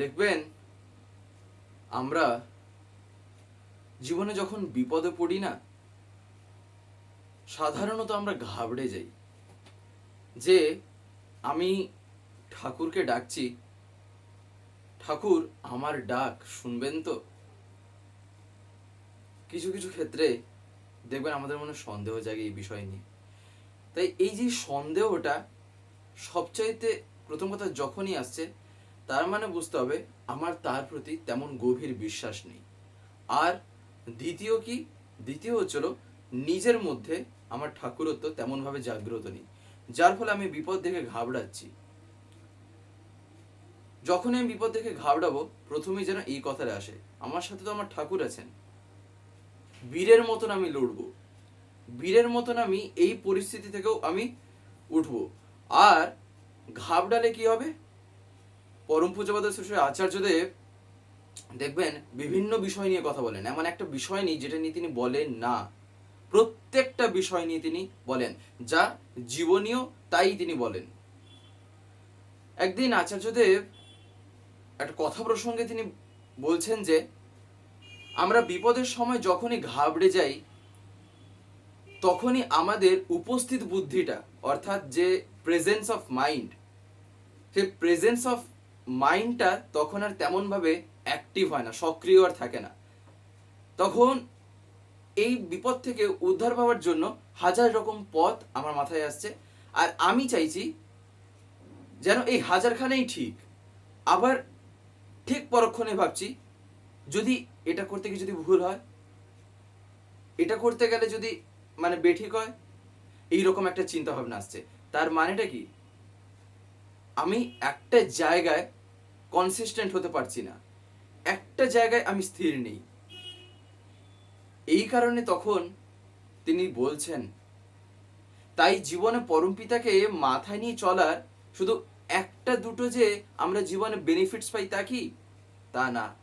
দেখবেন, আমরা জীবনে যখন বিপদে পড়ি না, সাধারণত আমরা ঘাবড়ে যাই যে, আমি ঠাকুরকে ডাকছি, ঠাকুর আমার ডাক, শুনবেন তো? কিছু কিছু ক্ষেত্রে দেখবেন আমাদের মনে সন্দেহ জাগে এই বিষয় নিয়ে। তাই এই যে সন্দেহটা সবচাইতে প্রথম কথা যখনই আসছে তার মানে বুঝতে হবে আমার তার প্রতি তেমন গভীর বিশ্বাস নেই। আর দ্বিতীয় কি? দ্বিতীয় হচ্ছিল নিজের মধ্যে আমার ঠাকুরত্ব তেমনভাবে জাগ্রত নেই, যার ফলে আমি বিপদ দেখে ঘাবড়াচ্ছি। যখনই আমি বিপদ দেখে ঘাবড়াবো, প্রথমেই যেন এই কথাটা আসে, আমার সাথে তো আমার ঠাকুর আছেন। বীরের মতন আমি লড়বো। বীরের মতন আমি এই পরিস্থিতি থেকেও আমি উঠবো। আর ঘাবড়ালে কি হবে? পরম পূজবাদ শ্রী আচার্যদেব দেখবেন বিভিন্ন বিষয় নিয়ে কথা বলেন। এমন একটা বিষয় নেই যেটা নিয়ে তিনি বলেন না। প্রত্যেকটা বিষয় নিয়ে তিনি বলেন, যা জীবনীয় তাই তিনি বলেন। একদিন আচার্যদেব একটা কথা প্রসঙ্গে তিনি বলছেন যে, আমরা বিপদের সময় যখনই ঘাবড়ে যাই, তখনই আমাদের উপস্থিত বুদ্ধিটা, অর্থাৎ যে প্রেজেন্স অফ মাইন্ড সেই প্রেজেন্স অফ মাইন্ডটা তখন আর তেমনভাবে অ্যাক্টিভ হয় না, সক্রিয় আর থাকে না। তখন এই বিপদ থেকে উদ্ধার পাওয়ার জন্য হাজার রকম পথ আমার মাথায় আসছে। আর আমি চাইছি যেন এই হাজারখানেই ঠিক। আবার ঠিক পরক্ষণে ভাবছি, যদি এটা করতে গিয়ে যদি ভুল হয়, এটা করতে গেলে যদি মানে বেঠিক হয়, এইরকম একটা চিন্তা ভাবনা আসছে। তার মানেটা কি? আমি একটা জায়গায় কনসিস্টেন্ট হতে পারছি না। একটা জায়গায় আমি স্থির নেই। এই কারণে তখন তিনি বলছেন, তাই জীবনে পরম পিতাকে মাথায় নিয়ে চলার শুধু একটা দুটো যে আমরা জীবনে বেনিফিটস পাই তা কি? তা না।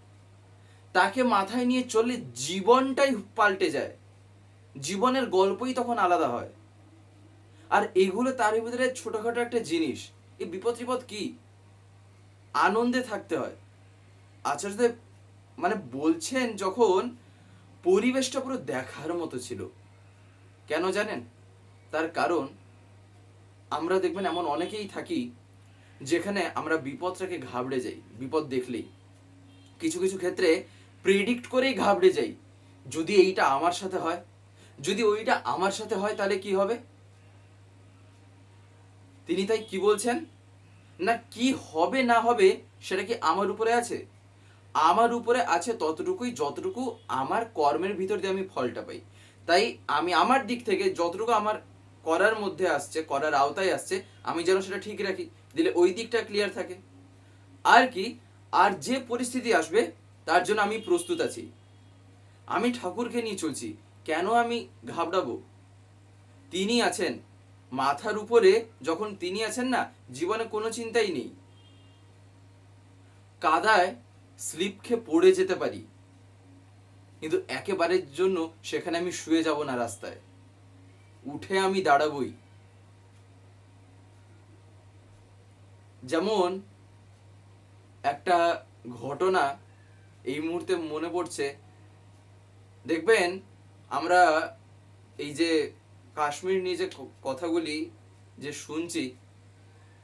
তাকে মাথায় নিয়ে চললে জীবনটাই পাল্টে যায়। জীবনের গল্পই তখন আলাদা হয়। আর এগুলো তার ভিতরে ছোটখাটো একটা জিনিস। এই বিপদ টিপদ কি? আনন্দে থাকতে হয়। আচার্যদেব মানে বলছেন যখন পরিবেশটা পুরো দেখার মতো ছিল। কেন জানেন? তার কারণ আমরা দেখবেন এমন অনেকেই থাকি যেখানে আমরা বিপদটাকে ঘাবড়ে যাই, বিপদ দেখলেই। কিছু কিছু ক্ষেত্রে প্রেডিক্ট করেই ঘাবড়ে যাই। যদি এইটা আমার সাথে হয়, যদি ওইটা আমার সাথে হয়, তাহলে কি হবে? তিনি তাই কি বলছেন? না, কি হবে, না হবে, সেটা কি আমার উপরে আছে? আমার উপরে আছে ততটুকুই যতটুকু আমার কর্মের ভিতর দিয়ে আমি ফলটা পাই। তাই আমি আমার দিক থেকে যতটুকু আমার করার মধ্যে আসছে, করার আওতায় আসছে, আমি যেন সেটা ঠিক রাখি, দিলে ওই দিকটা ক্লিয়ার থাকে। আর কি, আর যে পরিস্থিতি আসবে, তার জন্য আমি প্রস্তুত আছি। আমি ঠাকুরকে নিয়ে চলছি, কেন আমি ঘাবড়াবো? তিনি আছেন মাথার উপরে যখন তিনি আছেন না, জীবনে কোনো চিন্তাই নেই। কাদায় স্লিপ খেয়ে পড়ে যেতে পারি। কিন্তু একেবারের জন্য সেখানে আমি শুয়ে যাব না রাস্তায়। উঠে আমি দাঁড়াবই। যেমন একটা ঘটনা এই মুহূর্তে মনে পড়ছে। দেখবেন, আমরা এই যে কাশ্মীর নিয়ে যে কথাগুলি যে শুনছি,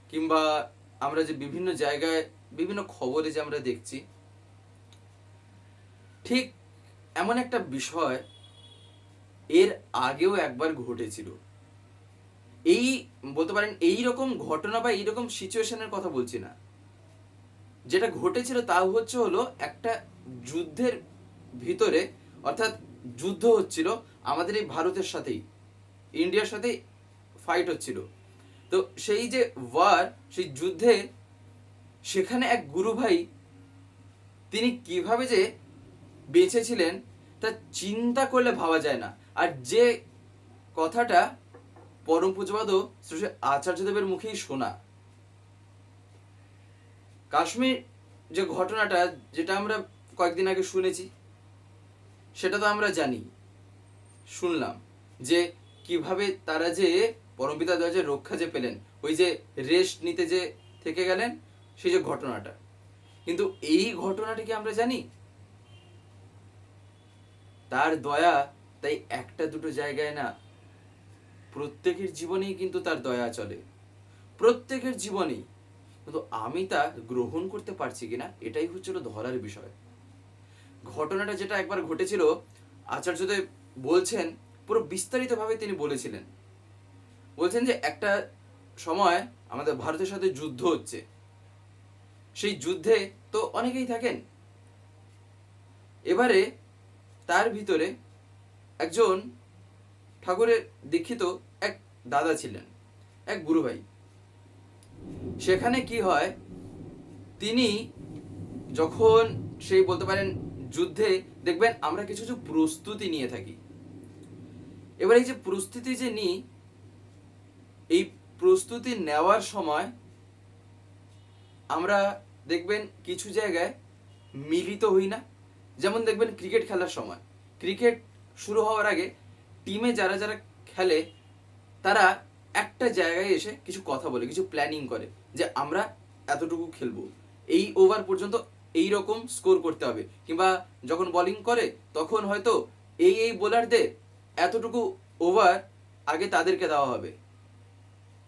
কিংবা আমরা যে বিভিন্ন জায়গায় বিভিন্ন খবরে যে আমরা দেখছি, ঠিক এমন একটা বিষয় এর আগেও একবার ঘটেছিল। এই বলতে পারেন এই রকম ঘটনা বা এইরকম সিচুয়েশনের কথা বলছি না। যেটা ঘটেছিল তা হচ্ছে হলো একটা যুদ্ধের ভিতরে, অর্থাৎ যুদ্ধ হচ্ছিল আমাদের এই ভারতের সাথেই। ইন্ডিয়ার সাথে ফাইট হচ্ছিল। তো সেই যে ওয়ার সেই যুদ্ধে সেখানে এক গুরু ভাই, তিনি কীভাবে যে বেঁচেছিলেন, তা চিন্তা করলে ভাবা যায় না। আর যে কথাটা পরম পূজবাদ শ্রী আচার্যদেবের মুখেই শোনা। কাশ্মীর যে ঘটনাটা, যেটা আমরা কয়েকদিন আগে শুনেছি, সেটা তো আমরা জানি, শুনলাম যে কীভাবে তারা যে পরমপিতা দয়া যে রক্ষা যে পেলেন, ওই যে রেস্ট নিতে যে থেকে গেলেন, সেই যে ঘটনাটা। কিন্তু এই ঘটনাটি কি আমরা জানি? তার দয়া তাই একটা দুটো জায়গায় না, প্রত্যেকের জীবনেই কিন্তু তার দয়া চলে। প্রত্যেকের জীবনেই। কিন্তু আমি তা গ্রহণ করতে পারছি কিনা, এটাই হচ্ছিল ধরার বিষয়। ঘটনাটা যেটা একবার ঘটেছিল, আচার্যদেব বলছেন পুরো বিস্তারিতভাবে তিনি বলেছিলেন। বলছেন যে একটা সময় আমাদের ভারতের সাথে যুদ্ধ হচ্ছে। সেই যুদ্ধে তো অনেকেই থাকেন। এবারে তার ভিতরে একজন ঠাকুরের দীক্ষিত এক দাদা ছিলেন, এক গুরু ভাই সেখানে কি হয়, তিনি যখন সেই বলতে পারেন যুদ্ধে দেখবেন আমরা কিছু কিছু প্রস্তুতি নিয়ে থাকি। এবার এই যে প্রস্তুতি যে নিই, এই প্রস্তুতি নেওয়ার সময় আমরা দেখবেন কিছু জায়গায় মিলিত হই না। যেমন দেখবেন ক্রিকেট খেলার সময়। ক্রিকেট শুরু হওয়ার আগে টিমে যারা যারা খেলে, তারা একটা জায়গায় এসে কিছু কথা বলে, কিছু প্ল্যানিং করে যে আমরা এতটুকু খেলব। এই ওভার পর্যন্ত এই রকম স্কোর করতে হবে। কিংবা যখন বলিং করে, তখন হয়তো এই এই বোলারদের এতটুকু ওভার আগে তাদেরকে দেওয়া হবে।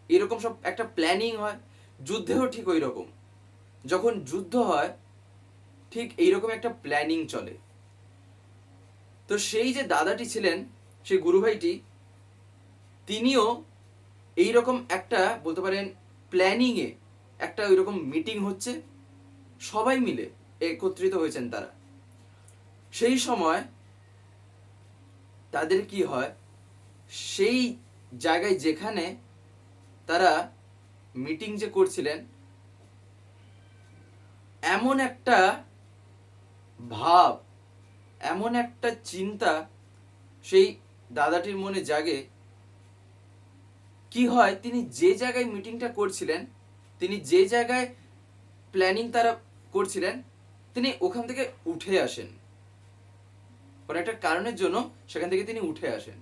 এরকম সব একটা প্ল্যানিং হয়, যুদ্ধেও ঠিক ওই রকম যখন যুদ্ধ হয়, ঠিক এইরকম একটা প্ল্যানিং চলে। তো সেই যে দাদাটি ছিলেন, সেই গুরু ভাইটি তিনিও এইরকম একটা বলতে পারেন প্ল্যানিংয়ে একটা ওইরকম মিটিং হচ্ছে। সবাই মিলে একত্রিত হয়েছেন তারা। সেই সময় তাদের কি হয়? সেই জায়গায় যেখানে তারা মিটিং যে করছিলেন, এমন একটা ভাব, এমন একটা চিন্তা সেই দাদাটির মনে জাগে। কি হয়? তিনি যে জায়গায় মিটিংটা করছিলেন, তিনি যে জায়গায় প্ল্যানিং তারা করছিলেন, তিনি ওখান থেকে উঠে আসেন। কোনো একটা কারণের জন্য সেখান থেকে তিনি উঠে আসেন।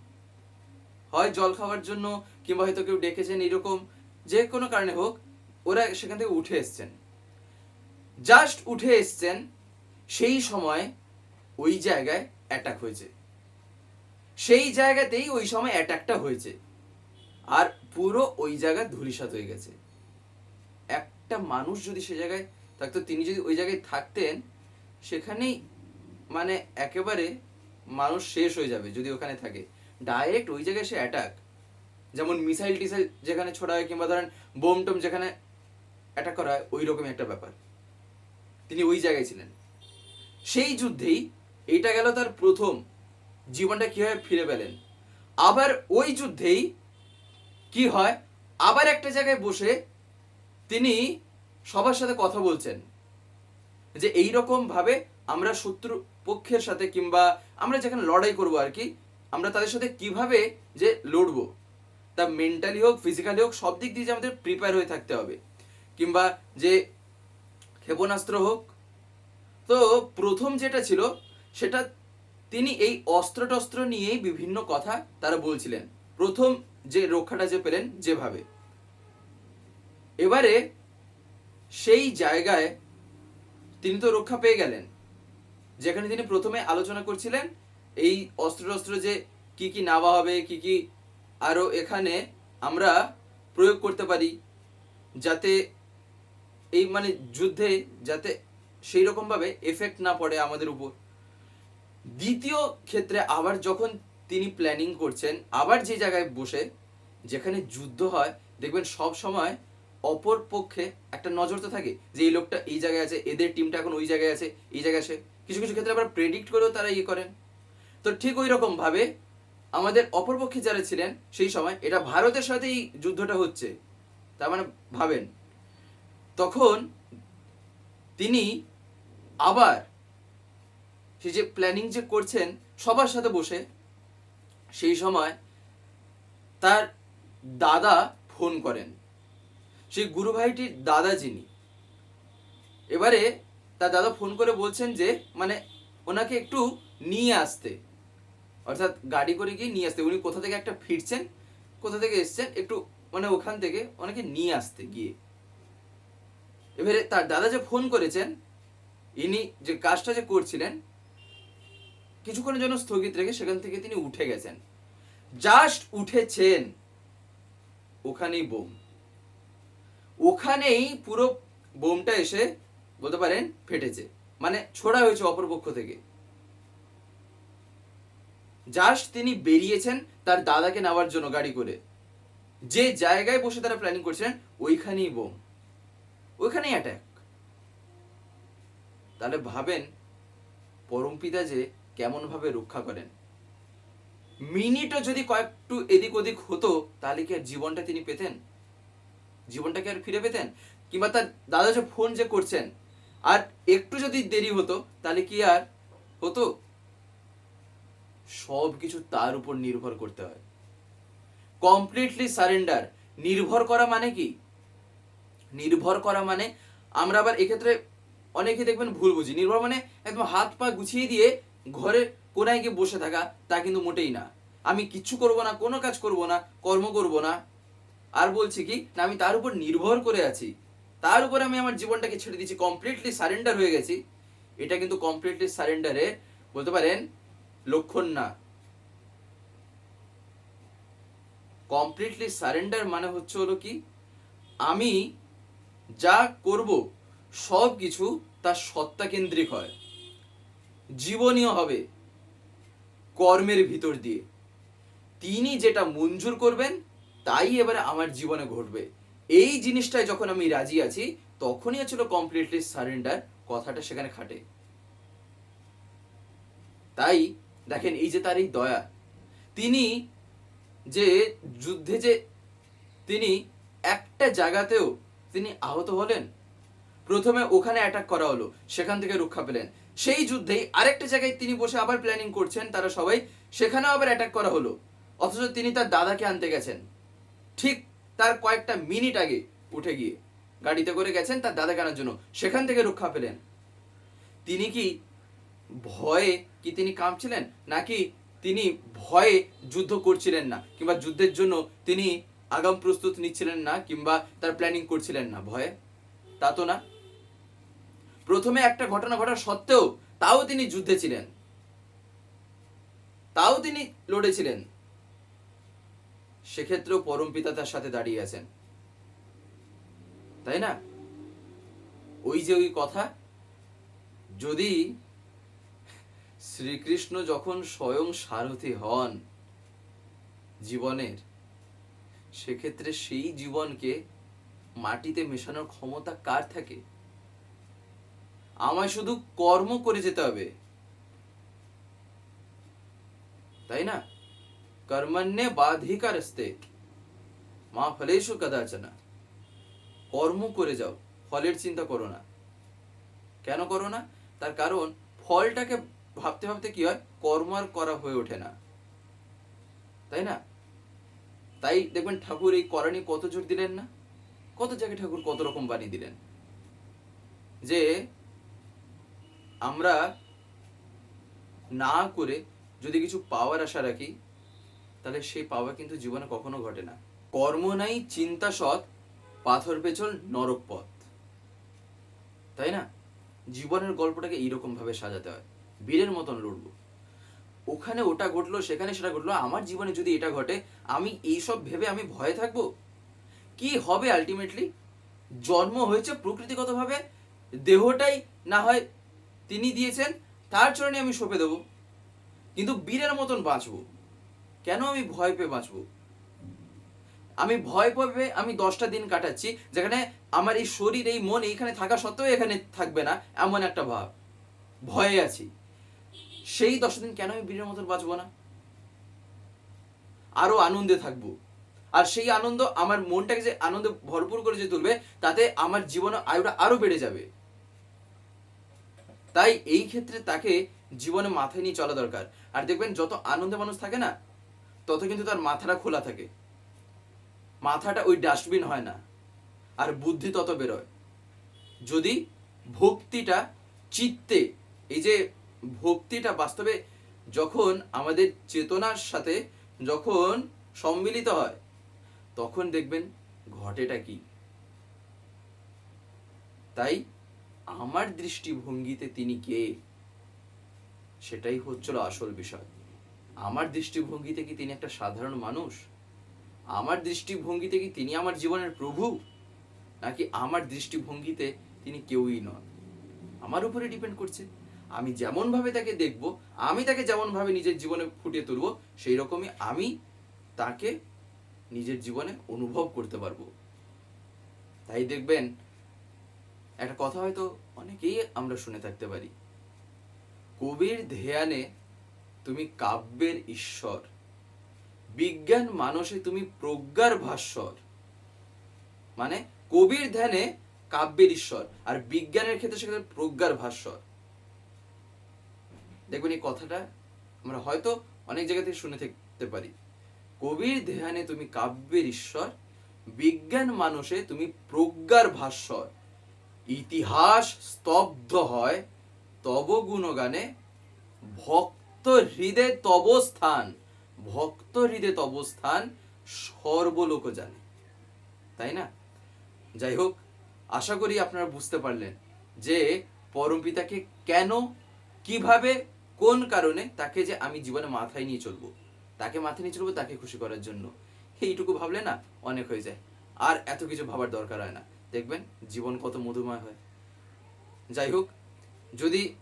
হয় জল খাওয়ার জন্য কিংবা হয়তো কেউ ডেকেছেন এরকম যে কোনো কারণে হোক, ওরা সেখান থেকে উঠে এসছেন। জাস্ট উঠে এসছেন, সেই সময় ওই জায়গায় অ্যাটাক হয়েছে। সেই জায়গাতেই ওই সময় অ্যাটাকটা হয়েছে। আর পুরো ওই জায়গা ধূলিসাৎ হয়ে গেছে। একটা মানুষ যদি সে জায়গায় থাকতো, তিনি যদি ওই জায়গায় থাকতেন, সেখানেই মানে একেবারে মানুষ শেষ হয়ে যাবে যদি ওখানে থাকে। ডাইরেক্ট ওই জায়গায় সে অ্যাটাক যেমন মিসাইল টিসাইল যেখানে ছোড়া হয় কিংবা ধরেন বোম টোম যেখানে অ্যাটাক করা হয়, ওই রকমই একটা ব্যাপার। তিনি ওই জায়গায় ছিলেন। সেই যুদ্ধেই এটা গেল তার প্রথম জীবনটা কীভাবে ফিরে পেলেন। আবার ওই যুদ্ধেই কি হয়, আবার একটা জায়গায় বসে তিনি সবার সাথে কথা বলছেন। যে এই রকম ভাবে আমরা শত্রু পক্ষের সাথে কিংবা আমরা যেখানে লড়াই করব আর কি, আমরা তাদের সাথে কীভাবে যে লড়বো, তা মেন্টালি হোক ফিজিক্যালি হোক, সব দিক দিয়ে যে আমাদের প্রিপেয়ার হয়ে থাকতে হবে। কিংবা যে ক্ষেপণাস্ত্র হোক, তো প্রথম যেটা ছিল, সেটা তিনি এই অস্ত্র টস্ত্র নিয়েই বিভিন্ন কথা তারা বলছিলেন। প্রথম যে রক্ষাটা যে পেলেন, যেভাবে। এবারে সেই জায়গায় তিনি তো রক্ষা পেয়ে গেলেন। যেখানে তিনি প্রথমে আলোচনা করছিলেন এই অস্ত্র টস্ত্র যে কি কি নেওয়া হবে, কি কি আরও এখানে আমরা প্রয়োগ করতে পারি যাতে এই মানে যুদ্ধে যাতে সেই রকম ভাবে এফেক্ট না পড়ে আমাদের উপর। দ্বিতীয় ক্ষেত্রে আবার যখন তিনি প্ল্যানিং করছেন, আবার যে জায়গায় বসে যেখানে যুদ্ধ হয়, দেখবেন সব সময় অপর পক্ষে একটা নজর তো থাকে যে এই লোকটা এই জায়গায় আছে, এদের টিমটা এখন ওই জায়গায় আছে, এই জায়গায় আছে। কিছু কিছু ক্ষেত্রে আবার প্রেডিক্ট করেও তারা ইয়ে করেন। তো ঠিক ওই রকম ভাবে আমাদের অপরপক্ষে যারা ছিলেন, সেই সময় এটা ভারতের সাথেই যুদ্ধটা হচ্ছে। তার মানে ভাবেন। তখন তিনি আবার সে যে প্ল্যানিং যে করছেন সবার সাথে বসে, সেই সময় তার দাদা ফোন করেন। সেই গুরু ভাইটির দাদা যিনি। এবারে তার দাদা ফোন করে বলছেন যে মানে ওনাকে একটু নিয়ে আসতে। অর্থাৎ গাড়ি করে গিয়ে নিয়ে আসতে। উনি কোথা থেকে একটা ফিরছেন, কোথা থেকে এসছেন, একটু মানে ওখান থেকে ওনাকে নিয়ে আসতে গিয়ে। এবারে তার দাদা যে ফোন করেছেন, ইনি যে কাজটা যে করছিলেন, কিছুক্ষণের জন্য স্থগিত রেখে সেখান থেকে তিনি উঠে গেছেন। জাস্ট উঠেছেন। ওখানেই বোম। ওখানেই পুরো বোমটা এসে বলতে পারেন ফেটেছে। মানে ছোড়া হয়েছে অপরপক্ষ থেকে। জাস্ট তিনি বেরিয়েছেন তার দাদাকে নেওয়ার জন্য গাড়ি করে। যে জায়গায় বসে তারা প্ল্যানিং করছিলেন, ওইখানেই বোম। ওইখানেই অ্যাটাক তাহলে ভাবেন পরমপিতা যে কেমন ভাবে রক্ষা করেন। মিনিটও যদি কয়েকটু এদিক ওদিক হতো, তাহলে কি আর জীবনটা তিনি পেতেন? জীবনটাকে আর ফিরে পেতেন? কিংবা তার দাদা যে ফোন যে করছেন আর একটু যদি দেরি হতো, তাহলে কি আর হতো? সব কিছু তার উপর নির্ভর করতে হয়। কমপ্লিটলি সারেন্ডার নির্ভর করা মানে কি? নির্ভর করা মানে আমরা আবার এক্ষেত্রে অনেকে দেখবেন ভুল বুঝি। নির্ভর মানে একদম হাত পা গুছিয়ে দিয়ে ঘরে কোনায় গিয়ে বসে থাকা, তা কিন্তু মোটেই না। আমি কিচ্ছু করব না, কোনো কাজ করব না, কর্ম করব না। আর বলছি কি, না, আমি তার উপর নির্ভর করে আছি। তার উপর আমি আমার জীবনটাকে ছেড়ে দিচ্ছি কমপ্লিটলি সারেন্ডার হয়ে গেছি। এটা কিন্তু কমপ্লিটলি সারেন্ডারে বলতে পারেন লক্ষণ না। কমপ্লিটলি সারেন্ডার মানে হচ্ছে হলো কি? আমি যা করব, সব কিছু তার সত্তা কেন্দ্রিক হয়। জীবনীয় হবে কর্মের ভিতর দিয়ে। তিনি যেটা মঞ্জুর করবেন, তাই এবারে আমার জীবনে ঘটবে। এই জিনিসটায় যখন আমি রাজি আছি, তখনই ছিল কমপ্লিটলি সারেন্ডার কথাটা সেখানে খাটে। তাই দেখেন, এই যে তার এই দয়া, তিনি যে যুদ্ধে যে তিনি একটা জায়গাতেও তিনি আহত হলেন, প্রথমে ওখানে অ্যাটাক করা হলো, সেখান থেকে রক্ষা পেলেন। সেই যুদ্ধেই আরেকটা জায়গায় তিনি বসে আবার প্ল্যানিং করছেন, তারা সবাই, সেখানেও আবার অ্যাটাক করা হলো। অথচ তিনি তার দাদাকে আনতে গেছেন। ঠিক তার কয়েকটা মিনিট আগে উঠে গিয়ে গাড়িতে করে গেছেন তার দাদাকে আনার জন্য। সেখান থেকে রক্ষা পেলেন। তিনি কি ভয়ে কি তিনি কাঁপছিলেন? নাকি তিনি ভয়ে যুদ্ধ করছিলেন না? কিংবা যুদ্ধের জন্য তিনি আগাম প্রস্তুত নিচ্ছিলেন না? কিংবা তার প্ল্যানিং করছিলেন না? ভয়ে? তা তো না। প্রথমে একটা ঘটনা ঘটার সত্ত্বেও তাও তিনি যুদ্ধে ছিলেন। তাও তিনি লড়েছিলেন সেক্ষেত্রেও পরম পিতা তার সাথে দাঁড়িয়ে আছেন। তাই না? ওই যে ওই কথা, যদি শ্রীকৃষ্ণ যখন স্বয়ং সারথি হন জীবনের, সেক্ষেত্রে সেই জীবনকে মাটিতে মেশানোর ক্ষমতা কার থাকে? আমায় শুধু কর্ম করে যেতে হবে। তাই না? কর্মণ্যে বাধিকারস্তে মা ফলেশু কদাচনা কর্ম করে যাও ফলের চিন্তা করো না কেন করো না তার কারণ ফলটাকে ভাবতে ভাবতে কি হয় কর্ম আর করা হয়ে ওঠে না তাই না তাই দেখবেন ঠাকুর এই করানি কত জোর দিলেন না কত জায়গায় ঠাকুর কত রকম বাণী দিলেন যে আমরা না করে যদি কিছু পাওয়ার আশা রাখি তাহলে সেই পাওয়া কিন্তু জীবনে কখনো ঘটে না। কর্ম নাই, চিন্তা সৎ, পাথর পেছল, নরক পথ। তাই না? জীবনের গল্পটাকে এইরকম ভাবে সাজাতে হয়। বীরের মতন লড়বো। ওখানে ওটা ঘটলো, সেখানে সেটা ঘটলো, আমার জীবনে যদি এটা ঘটে, আমি এইসব ভেবে আমি ভয়ে থাকব? কি হবে আলটিমেটলি জন্ম হয়েছে প্রকৃতিগতভাবে, দেহটাই না হয় তিনি দিয়েছেন, তার চরণে আমি সঁপে দেবো। কিন্তু বীরের মতন বাঁচবো। কেন আমি ভয় পেয়ে বাঁচবো? আমি ভয় পাবে, আমি দশটা দিন কাটাচ্ছি, যেখানে আমার এই শরীর, এই মন এইখানে থাকা সত্ত্বেও এখানে থাকবে না, এমন একটা ভাব। ভয়ে আছি। সেই দশটা দিন কেন আমি বীরের মতন বাঁচবো না? আরও আনন্দে থাকব। আর সেই আনন্দ আমার মনটাকে যে আনন্দে ভরপুর করে যে তুলবে, তাতে আমার জীবনে আয়ুটা আরও বেড়ে যাবে। তাই এই ক্ষেত্রে তাকে জীবনে মাথায় নিয়ে চলা দরকার। আর দেখবেন, যত আনন্দে মানুষ থাকে না তত কিন্তু তার মাথাটা খোলা থাকে। মাথাটা ওই ডাস্টবিন হয় না, আর বুদ্ধি তত বেরোয়। যদি ভক্তিটা, চিত্তে, এই যে ভক্তিটা বাস্তবে যখন আমাদের চেতনার সাথে যখন সম্মিলিত হয়, তখন দেখবেন ঘটেটা কি। তাই আমার দৃষ্টিভঙ্গিতে তিনি কে? সেটাই হচ্ছিল আসল বিষয়। আমার দৃষ্টিভঙ্গিতে কি তিনি একটা সাধারণ মানুষ? আমার দৃষ্টিভঙ্গিতে কি তিনি আমার জীবনের প্রভু? নাকি আমার দৃষ্টিভঙ্গিতে তিনি কেউই নন? আমার উপরে ডিপেন্ড করছে। আমি যেমন ভাবে তাকে দেখব, আমি তাকে যেমন ভাবে নিজের জীবনে ফুটিয়ে তুলব সেই রকমই আমি তাকে নিজের জীবনে অনুভব করতে পারব। তাই দেখবেন, একটা কথা হয়তো অনেকেই আমরা শুনে থাকতে পারি। কবির ধ্যানে তুমি কাব্যের ঈশ্বর। বিজ্ঞান মানসে তুমি প্রজ্ঞার ভাস্বর। মানে কবির ধ্যানে কাব্যের ঈশ্বর, আর বিজ্ঞানের ক্ষেত্রে সেখানে প্রজ্ঞার ভাস্বর। দেখবেন এই কথাটা আমরা হয়তো অনেক জায়গা থেকে শুনে থাকতে পারি। কবির ধ্যানে তুমি কাব্যের ঈশ্বর, বিজ্ঞান মানুষে তুমি প্রজ্ঞার ভাস্বর। ইতিহাস স্তব্ধ হয়, তব গুণগানে ভক্ত হৃদে তব স্থান ভক্ত হৃদে তব স্থান সর্বলোক জানে তাই না? যাই হোক, আশা করি আপনারা বুঝতে পারলেন যে পরমপিতাকে কেন, কীভাবে, কোন কারণে তাকে যে আমি জীবনে মাথায় নিয়ে চলবো, তাকে মাথায় নিয়ে চলবো, তাকে খুশি করার জন্য। এইটুকু ভাবলে না অনেক হয়ে যায়। আর এত কিছু ভাবার দরকার হয় না। দেখবেন জীবন কত মধুময় হয়। যাই হোক, যদি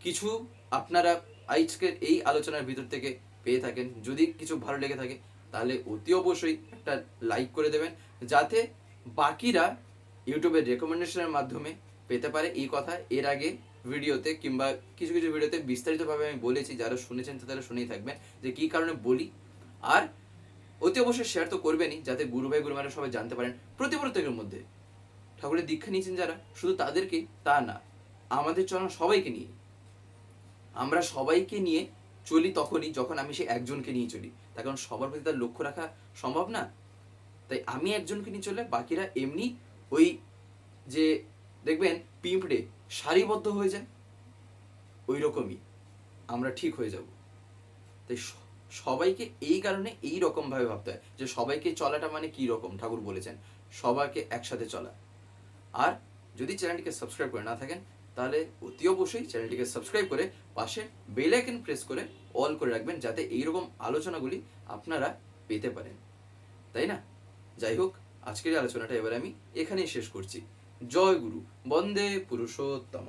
কিছু আপনারা আজকের এই আলোচনার ভিতর থেকে পেয়ে থাকেন। যদি কিছু ভালো লেগে থাকে, তাহলে অতি অবশ্যই একটা লাইক করে দেবেন, যাতে বাকিরা ইউটিউবের রেকমেন্ডেশনের মাধ্যমে পেতে পারে এই কথা। এর আগে ভিডিওতে কিংবা কিছু কিছু ভিডিওতে বিস্তারিতভাবে আমি বলেছি, যারা শুনেছেন তারা শুনেই থাকবেন, যে কী কারণে বলি। আর অতি অবশ্যই শেয়ার তো করবেনই, যাতে গুরু ভাই গুরুমারা সবাই জানতে পারেন প্রতি প্রত্যেকের মধ্যে। ঠাকুরের দীক্ষা নিয়েছেন যারা, শুধু তাদেরকে তা না, আমাদের চলন সবাইকে নিয়ে। আমরা সবাইকে নিয়ে চলি তখনই যখন আমি সেই একজনকে নিয়ে চলি। তার কারণ সবার প্রতি তার লক্ষ্য রাখা সম্ভব না। তাই আমি একজনকে নিয়ে চলে, বাকিরা এমনি ওই যে দেখবেন পিঁপড়ে সারিবদ্ধ হয়ে যায়। ওই রকমই আমরা ঠিক হয়ে যাব। তাই সবাইকে এই কারণে এই রকম ভাবে ভাবতে হয় যে সবাইকে চলাটা মানে কি রকম? ঠাকুর বলেছেন, সবাইকে একসাথে চলা। আর যদি চ্যানেলটিকে সাবস্ক্রাইব করে না থাকেন, তাহলে অতি অবশ্যই চ্যানেলটিকে সাবস্ক্রাইব করে পাশে বেল আইকন প্রেস করে অল করে রাখবেন যাতে এইরকম আলোচনাগুলি আপনারা পেতে পারেন। তাই না? যাই হোক, আজকের আলোচনাটা এবার আমি এখানেই শেষ করছি। জয় গুরু, বন্দে পুরুষোত্তম